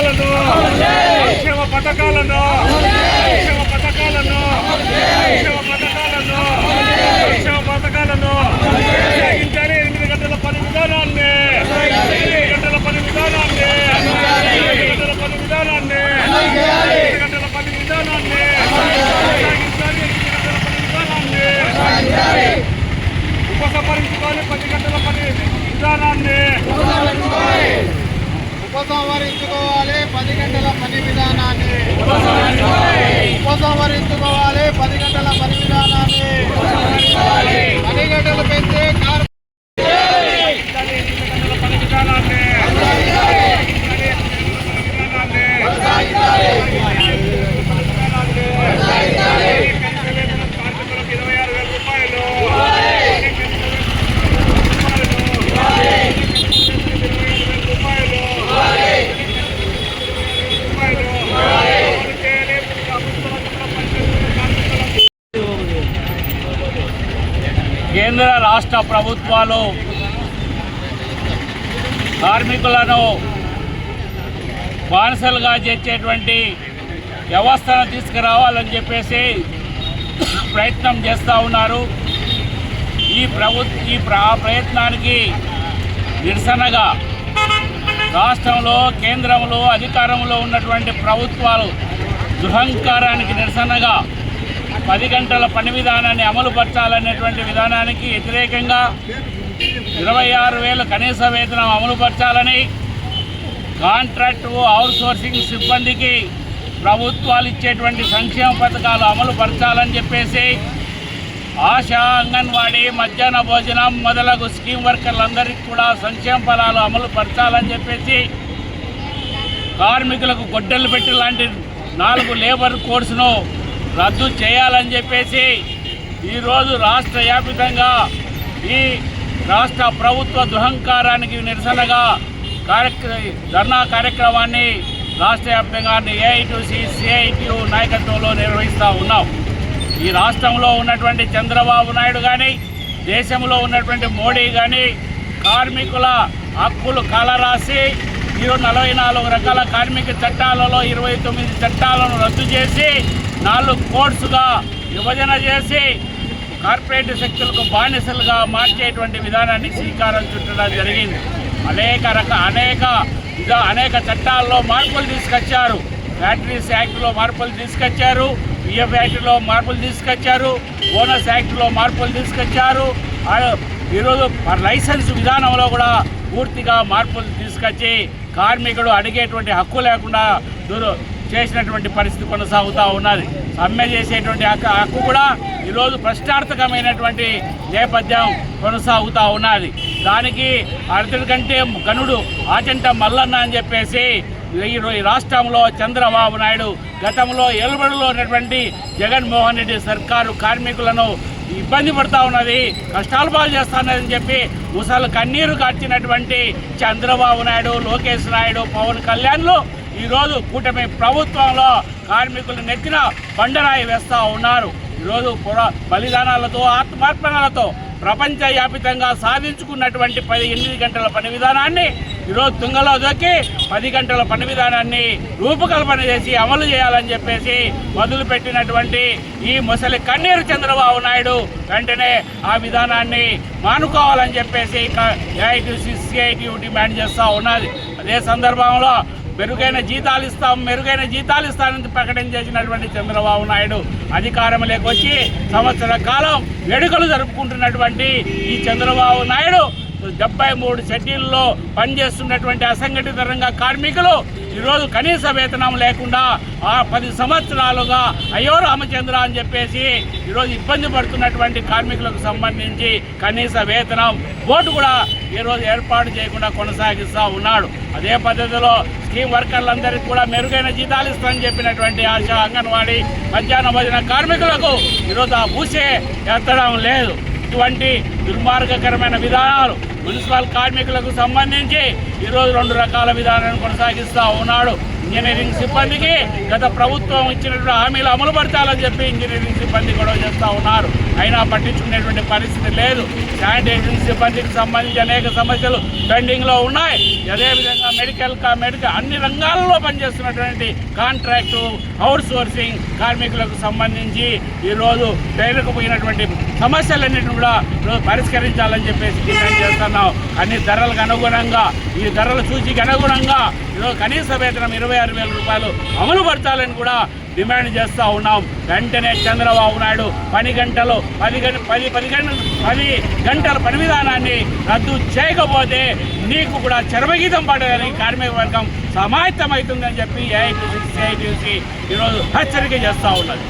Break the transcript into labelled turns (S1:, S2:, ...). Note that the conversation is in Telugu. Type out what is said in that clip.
S1: పథకాలను. సంక్షేమ పథకాలను. సంక్షేమ పథకాలను. సంక్షేమ పథకాలను. సంక్షేమ われ కేంద్ర రాష్ట్ర ప్రభుత్వాలు కార్మికులను బానిసలుగా చేసేటువంటి వ్యవస్థను తీసుకురావాలని చెప్పేసి ప్రయత్నం చేస్తూ ఉన్నారు. ఈ ప్రభు ఈ ప్రయత్నానికి నిరసనగా రాష్ట్రంలో కేంద్రంలో అధికారంలో ఉన్నటువంటి ప్రభుత్వాలు దుహంకారానికి నిరసనగా పది గంటల పని విధానాన్ని అమలు పరచాలనేటువంటి విధానానికి వ్యతిరేకంగా ఇరవై ఆరు వేల కనీస వేతనం అమలు పరచాలని కాంట్రాక్ట్ అవుట్సోర్సింగ్ సిబ్బందికి ప్రభుత్వాలు ఇచ్చేటువంటి సంక్షేమ పథకాలు అమలు పరచాలని చెప్పేసి ఆశా అంగన్వాడీ మధ్యాహ్న భోజనం మొదలగు స్కీమ్ వర్కర్లందరికీ కూడా సంక్షేమ ఫలాలు అమలు పరచాలని చెప్పేసి కార్మికులకు గొడ్డలు పెట్టి లాంటి నాలుగు లేబర్ కోర్సును రద్దు చేయాలని చెప్పేసి ఈరోజు రాష్ట్ర వ్యాపితంగా ఈ రాష్ట్ర ప్రభుత్వ దుహంకారానికి నిరసనగా కార్యక్ర ధర్నా కార్యక్రమాన్ని రాష్ట్ర వ్యాప్తంగా ఏఐటీసీ సిఐటియు నాయకత్వంలో నిర్వహిస్తూ ఉన్నాం. ఈ రాష్ట్రంలో ఉన్నటువంటి చంద్రబాబు నాయుడు కానీ దేశంలో ఉన్నటువంటి మోడీ కానీ కార్మికుల హక్కులు కాలరాసి ఈరోజు నలభై నాలుగు రకాల కార్మిక చట్టాలలో ఇరవై తొమ్మిది చట్టాలను రద్దు చేసి నాలుగు కోర్సుగా విభజన చేసి కార్పొరేట్ శక్తులకు బానిసలుగా మార్చేటువంటి విధానాన్ని శ్రీకారం చుట్టడం జరిగింది. అనేక రక అనేక ఇద అనేక చట్టాల్లో మార్పులు తీసుకొచ్చారు. ఫ్యాక్టరీస్ యాక్ట్లో మార్పులు తీసుకొచ్చారు. పిఎఫ్ యాక్ట్లో మార్పులు తీసుకొచ్చారు. బోనస్ యాక్ట్లో మార్పులు తీసుకొచ్చారు. ఈరోజు లైసెన్స్ విధానంలో కూడా పూర్తిగా మార్పులు తీసుకొచ్చి కార్మికుడు అడిగేటువంటి హక్కు లేకుండా దూరు చేసినటువంటి పరిస్థితి కొనసాగుతూ ఉన్నది. సమ్మె చేసేటువంటి హక్కు కూడా ఈరోజు ప్రశ్నార్థకమైనటువంటి నేపథ్యం కొనసాగుతూ ఉన్నది. దానికి అతడి కంటే గనుడు ఆచంట మల్లన్న అని చెప్పేసి ఈ ఈ రాష్ట్రంలో చంద్రబాబు నాయుడు గతంలో ఎలుబడిలో ఉన్నటువంటి జగన్మోహన్ రెడ్డి సర్కారు కార్మికులను ఇబ్బంది పడతా ఉన్నది కష్టాలు పాలు చేస్తున్నదని చెప్పి ముసలు కన్నీరు కార్చినటువంటి చంద్రబాబు నాయుడు లోకేష్ నాయుడు పవన్ కళ్యాణ్లు ఈరోజు కూటమి ప్రభుత్వంలో కార్మికులు నెత్తిన బండరాయి వేస్తూ ఉన్నారు. ఈరోజు బలిదానాలతో ఆత్మార్పణలతో ప్రపంచవ్యాపితంగా సాధించుకున్నటువంటి పది ఎనిమిది గంటల పని విధానాన్ని ఈరోజు తుంగలో దొక్కి పది గంటల పని విధానాన్ని రూపకల్పన చేసి అమలు చేయాలని చెప్పేసి మొదలుపెట్టినటువంటి ఈ ముసలి కన్నీరు చంద్రబాబు నాయుడు వెంటనే ఆ విధానాన్ని మానుకోవాలని చెప్పేసి ఏఐటీసీ సిఐటి డిమాండ్ చేస్తూ ఉన్నది. అదే సందర్భంలో మెరుగైన జీతాలు ఇస్తాం మెరుగైన జీతాలు ఇస్తానని ప్రకటన చేసినటువంటి చంద్రబాబు నాయుడు అధికారంలోకి వచ్చి సంవత్సర కాలం వేడుకలు జరుపుకుంటున్నటువంటి ఈ చంద్రబాబు నాయుడు డెబ్బై మూడు షెడ్యూల్లో పనిచేస్తున్నటువంటి అసంఘటిత రంగ కార్మికులు ఈరోజు కనీస వేతనం లేకుండా ఆ పది సంవత్సరాలుగా అయ్యో రామచంద్ర అని చెప్పేసి ఈరోజు ఇబ్బంది పడుతున్నటువంటి కార్మికులకు సంబంధించి కనీస వేతనం బోర్డు కూడా ఈరోజు ఏర్పాటు చేయకుండా కొనసాగిస్తూ ఉన్నాడు. అదే పద్ధతిలో స్కీమ్ వర్కర్లందరికీ కూడా మెరుగైన జీతాలు ఇస్తామని చెప్పినటువంటి ఆశా అంగన్వాడీ మధ్యాహ్న భోజన కార్మికులకు ఈరోజు ఆ భూసే ఎత్తడం లేదు. ఇటువంటి దుర్మార్గకరమైన విధానాలు మున్సిపల్ కార్మికులకు సంబంధించి ఈరోజు రెండు రకాల విధానాలను కొనసాగిస్తూ ఉన్నాడు. ఇంజనీరింగ్ సిబ్బందికి గత ప్రభుత్వం ఇచ్చినటువంటి హామీలు అమలు పరచాలని చెప్పి ఇంజనీరింగ్ సిబ్బంది గొడవ చేస్తూ ఉన్నారు. అయినా పట్టించుకునేటువంటి పరిస్థితి లేదు. శానిటేషన్ సిబ్బందికి సంబంధించి అనేక సమస్యలు పెండింగ్లో ఉన్నాయి. అదేవిధంగా మెడికల్ కా మెడికల్ అన్ని రంగాల్లో పనిచేస్తున్నటువంటి కాంట్రాక్టు అవుట్ సోర్సింగ్ కార్మికులకు సంబంధించి ఈరోజు పేరుకుపోయినటువంటి సమస్యలన్నింటిని కూడా ఈరోజు పరిష్కరించాలని చెప్పేసి డిమాండ్ చేస్తున్నాం. అన్ని ధరలకు అనుగుణంగా ఈ ధరల సూచికి అనుగుణంగా ఈరోజు కనీస వేతనం ఇరవై ఆరు వేల రూపాయలు అమలు పరచాలని కూడా డిమాండ్ చేస్తూ ఉన్నాం. వెంటనే చంద్రబాబు నాయుడు పని గంటలు పది గంట పది పది గంటలు పది గంటల పని విధానాన్ని రద్దు చేయకపోతే నీకు కూడా చర్మగీతం పడదని కార్మిక వర్గం సమాయత్తమవుతుందని చెప్పి ఏఐటీసీ సిఐటీసీ ఈరోజు హెచ్చరిక చేస్తూ ఉన్నది.